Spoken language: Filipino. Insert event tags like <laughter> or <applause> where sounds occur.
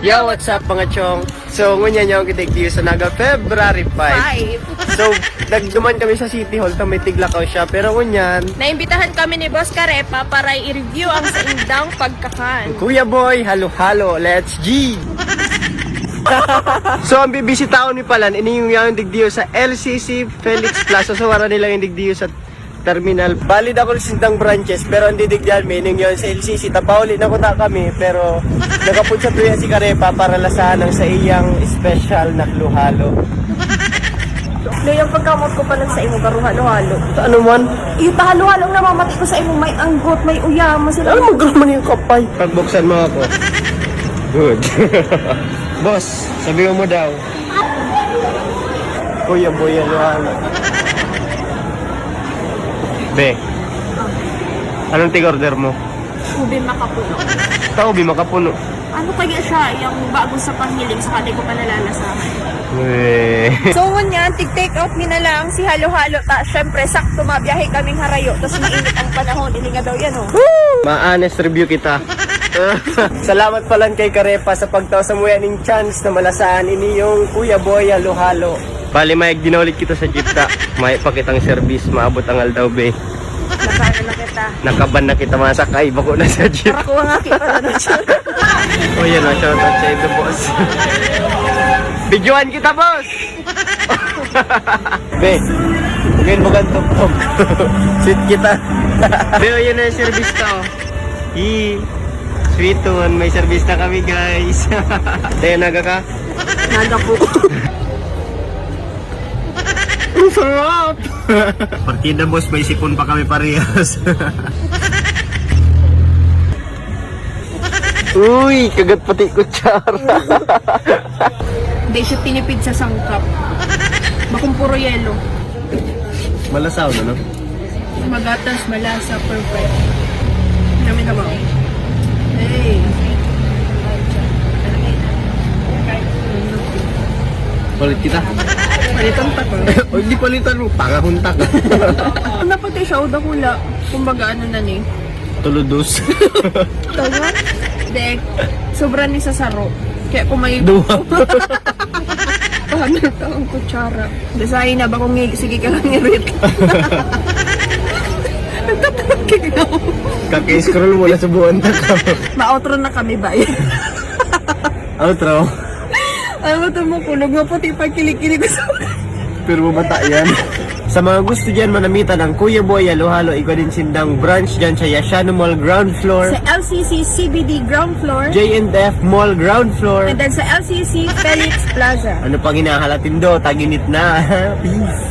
Yo, what's up mga chong? So, ngunyan nyo ang kitig sa naga February 5. Five. So, nagduman kami sa City Hall, may tiglakaw siya. Pero ngunyan, Naimbitahan kami ni Boss Karepa para i-review ang sa indang pagkakan. Kuya Boy, halo-halo, let's G! <laughs> so, ang bibisitaon ni Palan, ini yung yung digdiyo sa LCC Felix Plaza. So, wala nila yung digdiyo sa terminal. Valid ako sa sindang branches, pero hindi digdiyan, meaning yun sa LCC. Tapauli na kuta kami, pero <laughs> nagapun sa tuya si Karepa para lasahan ng sa iyang special na halo-halo. <laughs> Do yung pagkamot ko pa lang sa imo karo halo-halo. Sa ano man? Iyo halo-halo na mamati ko sa imo may anggot, may uyama sila. Ano magkaroon man yung kapay? Pagbuksan mo ako. <laughs> Good. Boss, sabi mo daw. Kuya boy, ano ano? Be, anong tig-order mo? Ube makapuno. Tao, bi makapuno. Ano kaya siya yung bago sa panghiling sa kanila ko pa nalalasahan. Eh. So ngunyan, tig-take out mi na lang si halo-halo ta. Syempre, sakto mabiyahe kaming harayo. Tapos mainit ang panahon. Hindi nga daw yan oh. Ma-honest review kita. <laughs> Salamat pala kay Karepa sa pagtaw sa muya ning chance na malasaan ini yung Kuya Boy halo-halo. Bali may ginaulit kita sa jeep ta. May pakitang service maabot ang aldaw be. Nakano na kita. Nakaban na kita masakay bako na sa jeep. Para kuha nga kita na <laughs> siya. O yan o, shoutout sa ito boss. Videoan kita boss! <laughs> Be, huwagin mo kang tuptog. Sweet kita. Be, o yan na service to. Hi, sweet one. May service na kami guys. <laughs> Tayo naga ka? Naga po. Ang sarap! <laughs> Partida boss, may sipon pa kami parehas. <laughs> Uy, kagat pati kutsara. <laughs> Hindi siya tinipid sa sangkap. Bakong puro yelo. Malasaw na, no? Magatas, malasa, perfect. Namin na ba? Hey. Palit kita. Palitan pa ko. <laughs> o hindi palitan mo, pangahuntak. Pati siya, uda hula. Kumbaga ano na ni. Tuludos. <laughs> Tawa? Dek, sobra ni sa saro. Kaya kung may Duwa. paano <laughs> ito ang kutsara. Design na ba kung sige ka lang ngirit. Nagtatapakik na ako. Kaki-scroll mo na sa buwan na ka. Ma-outro na kami ba? Outro. Ano ito mo, kulog nga puti pa kilikili ko sa Pero mabata yan. <laughs> Sa mga gusto dyan manamitan ang Kuya Boy Halo-Halo, ikaw din sindang branch dyan sa Yashano Mall ground floor, Sa LCC CBD ground floor. J&F Mall ground floor. And then sa LCC Felix Plaza. Ano pang hinahalatin do? Taginit na. <laughs> Peace.